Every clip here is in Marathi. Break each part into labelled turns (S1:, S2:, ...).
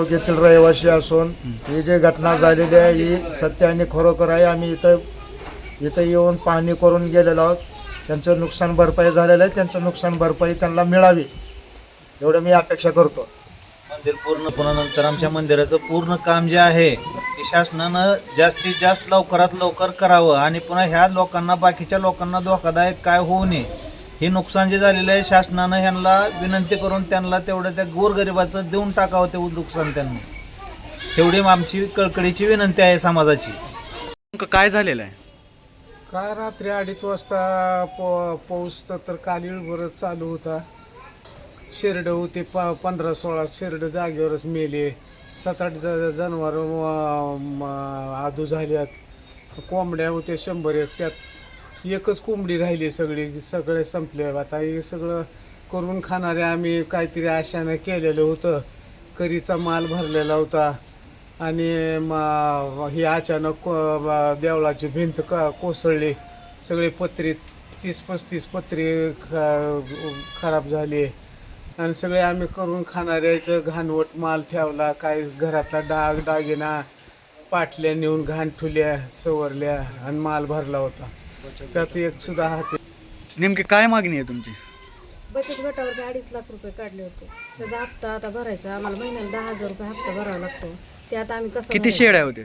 S1: तालुक्यातील रहिवासी असून ही जी घटना झालेली आहे ही सत्य आणि खरोखर आहे. आम्ही इथं इथं येऊन पाहणी करून गेलेलो आहोत. त्यांचं नुकसान भरपाई झालेलं आहे. त्यांचं नुकसान भरपाई त्यांना मिळावी एवढं मी अपेक्षा करतो.
S2: मंदिर पूर्ण पुन्हा आमच्या मंदिराचं पूर्ण काम जे आहे ते शासनानं जास्तीत जास्त लवकरात लवकर करावं आणि पुन्हा ह्या लोकांना बाकीच्या लोकांना धोकादायक काय होऊ नये हे नुकसान जे झालेलं आहे शासनानं ह्यांना विनंती करून त्यांना तेवढं त्या गोरगरिबाचं देऊन टाकावं ते नुकसान त्यांना. तेवढी आमची कळकळीची विनंती आहे समाजाची.
S3: नेमकं काय झालेलं आहे?
S4: काय रात्री अडीच वाजता पो पाऊस तर- तर कालीळभर चालू होता. शेरड होते प पंधरा सोळा शेरड जागेवरच मेले. सात आठ ज जनावर आदू झाल्यात. कोंबड्या होत्या शंभर एक त्यात. एकच कोंबडी राहिली सगळी सगळे संपले आता हे सगळं करून खाणारे आम्ही काहीतरी आशानं केलेलं होतं. करीचा माल भरलेला होता. आणि ही अचानक देवळाची भिंत क कोसळली. सगळे पत्रे तीस पस्तीस पत्रे ख- खराब झाली. आणि सगळे आम्ही करून खाणारे तर घाणवट माल ठेवला. काय घरातला डाग दागिना पाटल्या नेऊन घाण ठुल्या सवरल्या आणि माल भरला होता. त्यात एक सुद्धा हात
S3: नेमकी काय मागणी आहे तुमची?
S5: बचत गटावर अडीच लाख रुपये काढले होते. त्याचा हप्ता आता भरायचा आम्हाला महिन्याला दहा हजार रुपये हप्ता भरावा लागतो. ते आता आम्ही कसं
S3: किती
S5: भरायचं?
S3: शेळ्या होते?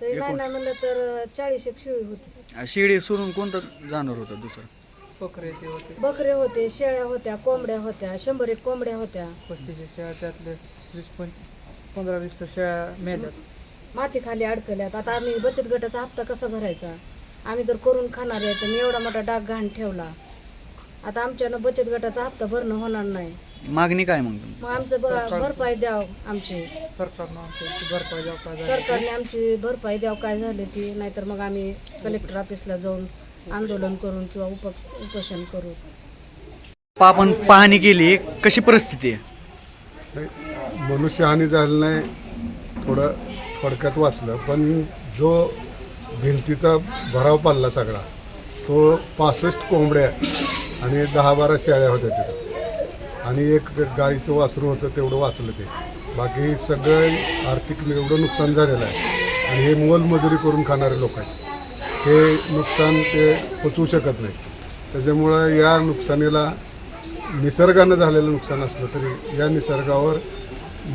S5: तरी नाही नाही म्हणलं तर चाळीस एक शेळी होती.
S3: शिडी सोडून कोणतं जाणार होतं दुसरं?
S5: बकरे होते. शेळ्या होत्या कोंबड्या होत्या शंभर एक कोंबड्या होत्या.
S6: पस्तीसशे शेळ्या त्यातले वीस पण पंधरा वीस तर शेळ्या मेल्यात.
S5: माती खाली अडकल्यात. आता आम्ही बचत गटाचा हप्ता कसा भरायचा? आम्ही तर करून खाणार आहे तर मी एवढा मोठा डाग घाण ठेवला. आता आमच्यानं बचत गटाचा हप्ता भरणं होणार नाही.
S3: मागणी काय मग तुमची?
S5: मग आमचं ब- भरपाई द्याव आमची.
S6: सरकारनं आमच्या इथे भरपाई द्यावं काय झालं?
S5: सरकारने आमची भरपाई द्याव काय झाले ती नाहीतर मग आम्ही कलेक्टर ऑफिसला जाऊन आंदोलन करून किंवा उप उपोषण करू.
S3: आपण पाहणी केली कशी परिस्थिती आहे?
S7: मनुष्यहानी झाली नाही थोडं थोडक्यात वाचलं पण जो भिंतीचा भराव पाल्ला सगळा. तो पासष्ट कोंबड्या आणि दहा बारा शेळ्या होत्या तिथं. आणि एक गाईचं वासरू होतं तेवढं वाचलं ते. बाकी सगळं आर्थिक एवढं नुकसान झालेलं आहे. आणि हे मोलमजुरी करून खाणारे लोक आहेत. हे नुकसान ते पोचवू शकत नाही त्याच्यामुळं या नुकसानीला निसर्गानं झालेलं नुकसान असलं तरी या निसर्गावर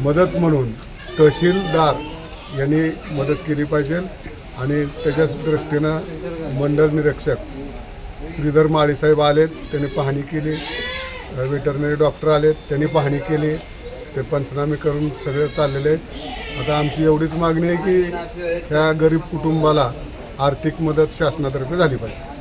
S7: मदत म्हणून तहसीलदार यांनी मदत केली पाहिजे. आणि त्याच्याच दृष्टीनं मंडळ निरीक्षक श्रीधर माळीसाहेब आलेत त्यांनी पाहणी केली. वेटरनरी डॉक्टर आलेत त्यांनी पाहणी केली. ते पंचनामे करून सगळे चाललेले आहेत. आता आमची एवढीच मागणी आहे की त्या गरीब कुटुंबाला आर्थिक मदत शासनातर्फे झाली पाहिजे.